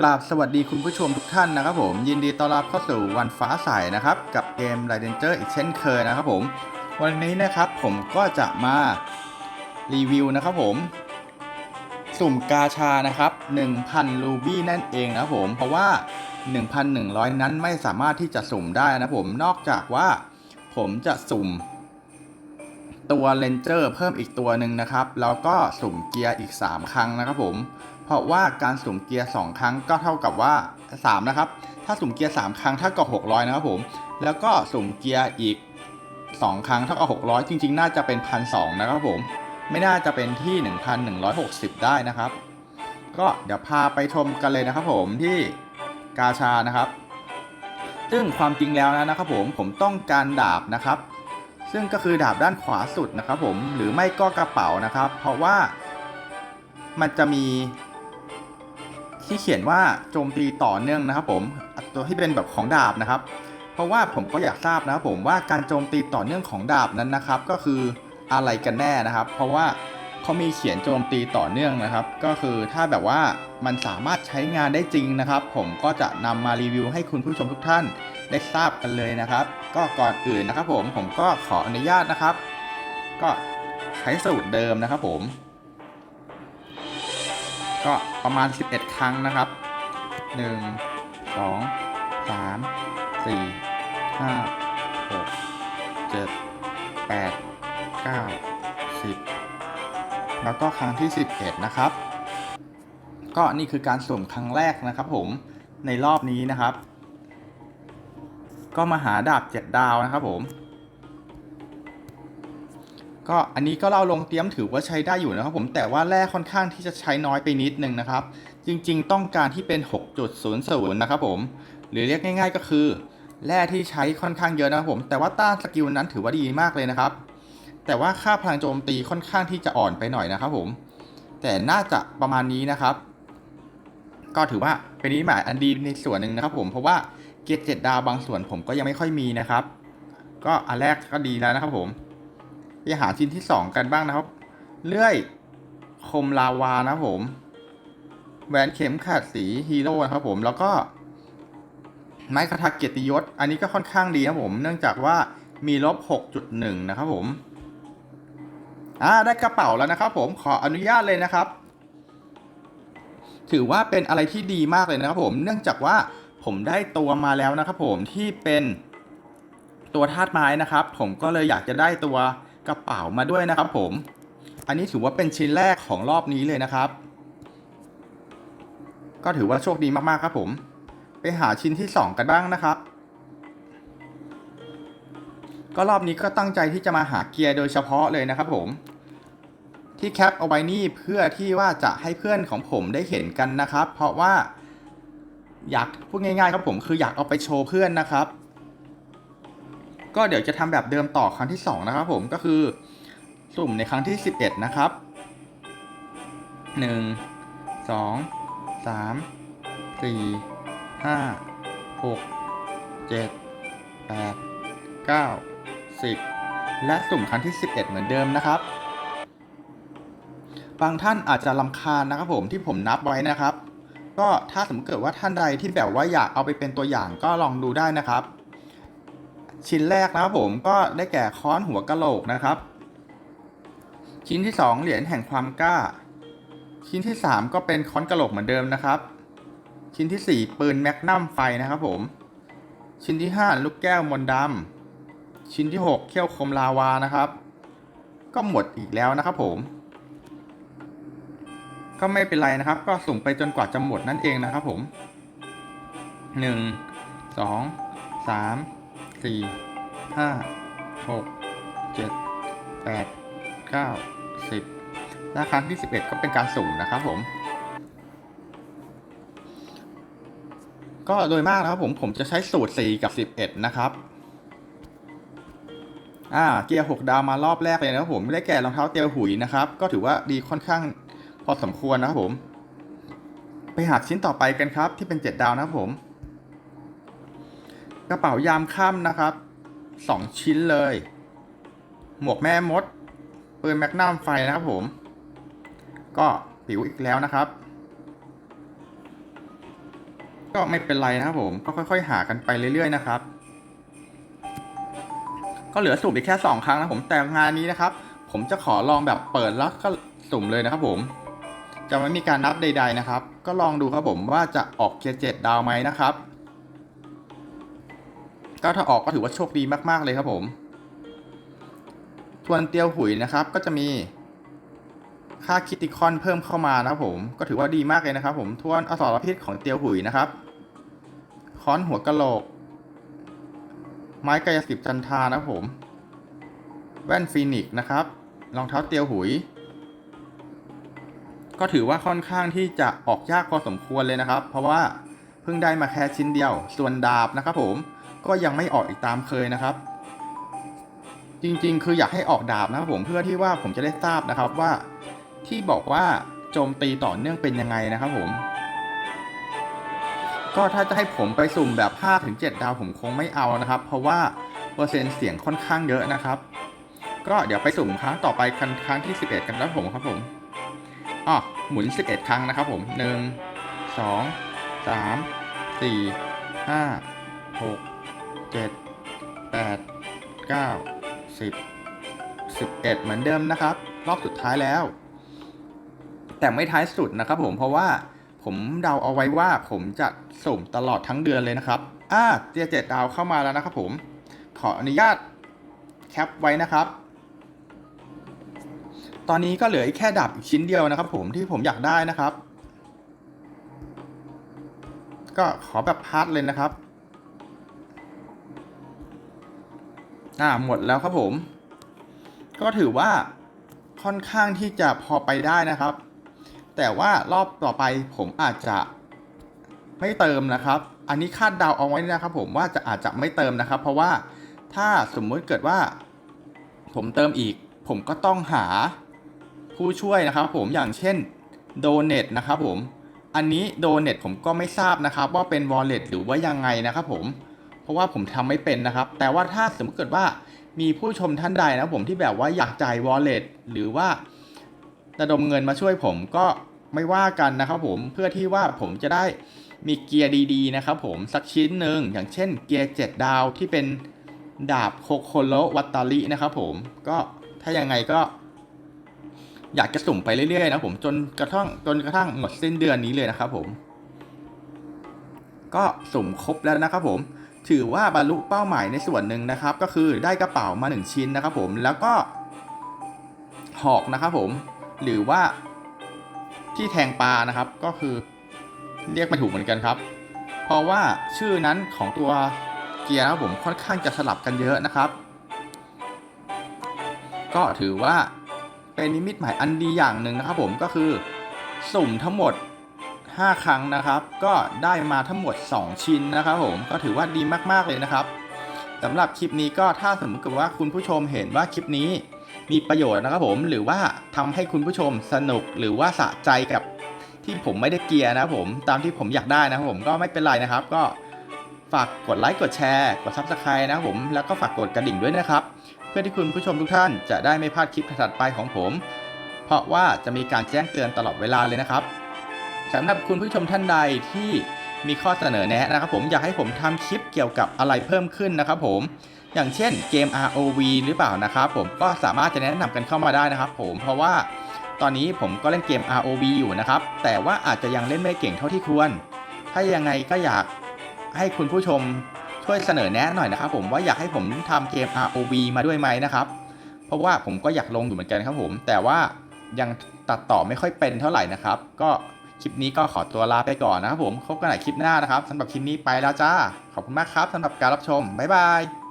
กราบสวัสดีคุณผู้ชมทุกท่านนะครับผม ยินดีต้อนรับเข้าสู่วันฟ้าใสนะครับ กับเกม r i d e n g e r อีกเช่นเคยนะครับผม วันนี้นะครับผมก็จะมารีวิวนะครับผม สุ่มกาชานะครับ 1,000 รูบี้นั่นเองนะครับผม เพราะว่า 1,100 นั้นไม่สามารถที่จะสุ่มได้นะครับผมนอกจากว่าผมจะสุ่มตัวเลนเจอร์เพิ่มอีกตัวหนึ่งนะครับ แล้วก็สุ่มเกียร์อีก 3 ครั้งนะครับผม เพราะว่าการสุ่มเกียร์ 2 ครั้งก็เท่ากับว่า 3 นะครับ ถ้าสุ่มเกียร์ 3 ครั้งเท่ากับ 600 นะครับผม แล้วก็สุ่มเกียร์อีก 2 ครั้งเท่ากับ 600 จริง ๆ น่าจะเป็น 1,200 นะครับผม ไม่น่าจะเป็นที่ 1,160 ได้นะครับ ก็เดี๋ยวพาไปชมกันเลยนะครับผมที่กาชานะครับ ซึ่งความจริงแล้วนะครับผมผมต้องการดาบนะครับ ซึ่งก็คือดาบด้านขวาสุดนะครับผม หรือไม่ก็กระเป๋านะครับ เพราะว่ามันจะมี ที่เขียนว่าโจมตีต่อเนื่องนะครับ ผมตัวที่เป็นแบบของดาบนะครับ เพราะว่าผมก็อยากทราบนะครับผมว่าการโจมตีต่อเนื่องของดาบนั้นนะครับ ก็คืออะไรกันแน่นะครับ เพราะว่าเขามีเขียนโจมตีต่อเนื่องนะครับ ก็คือถ้าแบบว่ามันสามารถใช้งานได้จริงนะครับ ผมก็จะนำมารีวิวให้คุณผู้ชมทุกท่านได้ทราบกันเลยนะครับ ก็ก่อนอื่นนะครับ ผมผมก็ขออนุญาตนะครับ ก็ใช้สูตรเดิมนะครับ ผม ก็ประมาณ 11 ครั้งนะครับ 1 2 3 4 5 6 7 8 9 10 แล้วก็ครั้งที่ 11 นะครับ ก็นี่คือการสุ่มครั้งแรกนะครับผมในรอบนี้นะครับ ก็มาหาดาบ 7 ดาวนะครับผม ก็อันนี้ก็เล่าลงเตรียมถือว่าใช้ได้อยู่นะครับผมแต่ว่าแร่ค่อนข้างที่จะใช้น้อยไปนิดนึงนะครับ จริงๆ ต้องการที่เป็น 6.00 นะครับผม หรือเรียกง่าย ๆ ก็คือ แร่ที่ใช้ค่อนข้างเยอะนะครับผม แต่ว่าต้านสกิลนั้นถือว่าดีมากเลยนะครับ แต่ว่าค่าพลังโจมตีค่อนข้างที่จะอ่อนไปหน่อยนะครับผม แต่น่าจะประมาณนี้นะครับ ก็ถือว่าเป็นนิหมายอันดีในส่วนหนึ่งนะครับ ผมเพราะว่าเกียร์เจ็ดดาวบางส่วนผมก็ยังไม่ค่อยมีนะครับ ก็อันแรกก็ดีแล้วนะครับผม ไปหาชิ้นที่2กันบ้างนะครับ เลื่อยคมลาวานะผม แหวนเข็มขัดสีฮีโร่นะครับผมแล้วก็ ไม้คาทาเกียรติยศ อันนี้ก็ค่อนข้างดีนะผม เนื่องจากว่ามีลบ 6.1 นะครับผม อ่า ได้กระเป๋าแล้วนะครับผมขออนุญาตเลยนะครับ ถือว่าเป็นอะไรที่ดีมากเลยนะครับผม เนื่องจากว่าผมได้ตัวมาแล้วนะครับผมที่เป็นตัวธาตุไม้นะครับ ผมก็เลยอยากจะได้ตัว กระเป๋ามาด้วยนะครับผม อันนี้ถือว่าเป็นชิ้นแรกของรอบนี้เลยนะครับ ก็ถือว่าโชคดีมากๆครับผม ไปหาชิ้นที่ 2 กันบ้างนะครับ ก็รอบนี้ก็ตั้งใจที่จะมาหาเกียร์โดยเฉพาะเลยนะครับผม ที่แคปเอาไว้นี่เพื่อที่ว่าจะให้เพื่อนของผมได้เห็นกันนะครับ เพราะว่าอยากพูดง่ายๆครับผมคืออยากเอาไปโชว์เพื่อนนะครับ ก็เดี๋ยวจะทำแบบเดิมต่อครั้งที่ 2 นะครับผมก็คือสุ่มในครั้งที่ 11 นะครับ 1 2 3 4 5 6 7 8 9 10 และสุ่มครั้งที่ 11 เหมือนเดิมนะครับ บางท่านอาจจะลำคาญนะครับผมที่ผมนับไว้นะครับ ก็ถ้าสมมติเกิดว่าท่านใดที่แบบว่าอยากเอาไปเป็นตัวอย่างก็ลองดูได้นะครับ ชิ้นแรกนะครับผมก็ได้แก่ค้อนหัวกะโหลกนะครับ ชิ้นที่ 2 เหรียญแห่งความกล้า ชิ้นที่ 3 ก็เป็นค้อนกะโหลกเหมือนเดิมนะครับ ชิ้นที่ 4 ปืนแมกนัมไฟนะครับผม ชิ้นที่ 5 ลูกแก้วมนต์ดำชิ้นที่ 6 เขี้ยวคมลาวานะครับ ก็หมดอีกแล้วนะครับผม ก็ไม่เป็นไรนะครับ ก็สุ่มไปจนกว่าจะหมดนั่นเองนะครับผม 1 2 3 สี่ห้าหกเจ็ดแปดเก้าสิบและครั้งที่สิบเอ็ดก็เป็นการสุ่มนะครับผม ก็โดยมากนะครับผมผมจะใช้สูตร4กับ11นะครับอ่าเกียร์6ดาวมารอบแรกเลยนะครับผมไม่ได้แก่รองเท้าเตียวหุยนะครับ ก็ถือว่าดีค่อนข้างพอสมควรนะครับผม ไปหาชิ้นต่อไปกันครับที่เป็น7ดาวนะครับผม กระเป๋ายามค่ำนะครับสองชิ้นเลย หมวกแม่มดปืนแมกนัมไฟนะครับผม ก็ปิวอีกแล้วนะครับ ก็ไม่เป็นไรนะครับผม ก็ค่อยๆ หากันไปเรื่อยๆนะครับ ก็เหลือสุ่มอีกแค่สองครั้งนะผมแต่งานนี้นะครับ ผมจะขอลองแบบเปิดแล้วก็สุ่มเลยนะครับผมจะไม่มีการนับใด ๆนะครับ ก็ลองดูครับผมว่าจะออกเกียร์เจ็ดดาวไหมนะครับ ก็ถ้าออกก็ถือว่าโชคดีมากๆเลยครับผมทวนเตียวหุยนะครับก็จะมีค่าคิติคอนเพิ่มเข้ามานะครับผม ก็ถือว่าดีมากเลยนะครับผมทวนอสรพิษของเตียวหุยนะครับ ค้อนหัวกะโหลก ไม้กายสิบจันทานะครับผม แว่นฟีนิกซ์นะครับรองเท้าเตียวหุย ก็ถือว่าค่อนข้างที่จะออกยากพอสมควรเลยนะครับ เพราะว่าเพิ่งได้มาแค่ชิ้นเดียว ส่วนดาบนะครับผม ก็ยังไม่ออกอีกตามเคยนะครับ จริงๆ คืออยากให้ออกดาบนะครับผมเพื่อที่ว่าผมจะได้ทราบนะครับว่าที่บอกว่าโจมตีต่อเนื่องเป็นยังไงนะครับผม ก็ถ้าจะให้ผมไปสุ่มแบบ5-7ดาวผมคงไม่เอานะครับ เพราะว่าเปอร์เซ็นต์เสียงค่อนข้างเยอะนะครับ ก็เดี๋ยวไปสุ่มครั้งต่อไปครั้งงที่ 11 กันแล้วผมครับผมอ๋อหมุน 11 ครั้งนะครับผม 1 2 3 4 5 6 7 8 9 10 11เหมือนเดิมนะครับ รอบสุดท้ายแล้ว แต่ไม่ท้ายสุดนะครับผมเพราะว่าผมเดาเอาไว้ว่าผมจะสุ่มตลอดทั้งเดือนเลยนะครับอ่าเจเจ็ดดาวเข้ามาแล้วนะครับผม ขออนุญาตแคปไว้นะครับ ตอนนี้ก็เหลือแค่ดาบอีกชิ้นเดียวนะครับ ผมที่ผมอยากได้นะครับ ก็ขอแบบพาร์ทเลยนะครับ อ่าหมดแล้วครับผม ก็ถือว่าค่อนข้างที่จะพอไปได้นะครับ แต่ว่ารอบต่อไปผมอาจจะไม่เติมนะครับ อันนี้คาดเดาเอาไว้นะครับผมว่าจะอาจจะไม่เติมนะครับ เพราะว่าถ้าสมมุติเกิดว่า ผมเติมอีก ผมก็ต้องหาผู้ช่วยนะครับ ผมอย่างเช่นโดเน t นะครับผม อันนี้โดเน t ผมก็ไม่ทราบนะครับ ว่าเป็น wallet หรือว่ายังไงนะครับผม เพราะว่าผมทำไม่เป็นนะครับ แต่ว่าถ้าสมมติเกิดว่ามีผู้ชมท่านใดนะผมที่แบบว่าอยากจ่าย wallet หรือว่าระดมเงินมาช่วยผมก็ไม่ว่ากันนะครับผมเพื่อที่ว่าผมจะได้มีเกียร์ดีๆนะครับผมสักชิ้นหนึ่งอย่างเช่นเกียร์7ดาวที่เป็นดาบโคโคโรวัตตารินะครับผมก็ถ้ายังไงก็ อยากจะสุ่มไปเรื่อยๆนะผมจนกระทั่งจนกระทั่งหมดสิ้นเดือนนี้เลยนะครับผม ก็สุ่มครบแล้วนะครับผม ถือว่าบรรลุเป้าหมายในส่วนหนึ่งนะครับ ก็คือได้กระเป๋ามา 1 ชิ้นนะครับผมแล้วก็หอกนะครับผมหรือว่าที่แทงปลานะครับก็คือเรียกไม่ถูกเหมือนกันครับ เพราะว่าชื่อนั้นของตัวเกียร์นะครับผมค่อนข้างจะสลับกันเยอะนะครับ ก็ถือว่าเป็นนิมิตหมายอันดีอย่างหนึ่งนะครับผมก็คือสุ่มทั้งหมด 5 ครั้งนะครับ ก็ได้มาทั้งหมด 2 ชิ้นนะครับผมก็ถือว่าดีมากๆเลยนะครับสำหรับคลิปนี้ก็ถ้าสมมติว่าคุณผู้ชมเห็นว่าคลิปนี้มีประโยชน์นะครับผมหรือว่าทำให้คุณผู้ชมสนุกหรือว่าสะใจกับที่ผมไม่ได้เกียร์นะผมตามที่ผมอยากได้นะครับผมก็ไม่เป็นไรนะครับ ก็ฝากกดไลค์กดแชร์กด Subscribe นะครับผมแล้วก็ฝากกดกระดิ่งด้วยนะครับ เพื่อที่คุณผู้ชมทุกท่านจะได้ไม่พลาดคลิปถัดไปของผม เพราะว่าจะมีการแจ้งเตือนตลอดเวลาเลยนะครับ สำหรับคุณผู้ชมท่านใดที่มีข้อเสนอแนะนะครับผมอยากให้ผมทำคลิปเกี่ยวกับอะไรเพิ่มขึ้นนะครับผมอย่างเช่นเกม ROV หรือเปล่านะครับผมก็สามารถจะแนะนำกันเข้ามาได้นะครับผมเพราะว่าตอนนี้ผมก็เล่นเกม ROV อยู่นะครับ แต่ว่าอาจจะยังเล่นไม่เก่งเท่าที่ควร ถ้ายังไงก็อยากให้คุณผู้ชมช่วยเสนอแนะหน่อยนะครับ ผมว่าอยากให้ผมทำเกม ROV มาด้วยไหมนะครับ เพราะว่าผมก็อยากลงอยู่เหมือนกันครับผม แต่ว่ายังตัดต่อไม่ค่อยเป็นเท่าไหร่นะครับ ก็ คลิปนี้ก็ขอตัวลาไปก่อนนะครับผมพบกันใหม่คลิปหน้านะครับสำหรับคลิปนี้ไปแล้วจ้า ขอบคุณมากครับสำหรับการรับชม บ๊ายบาย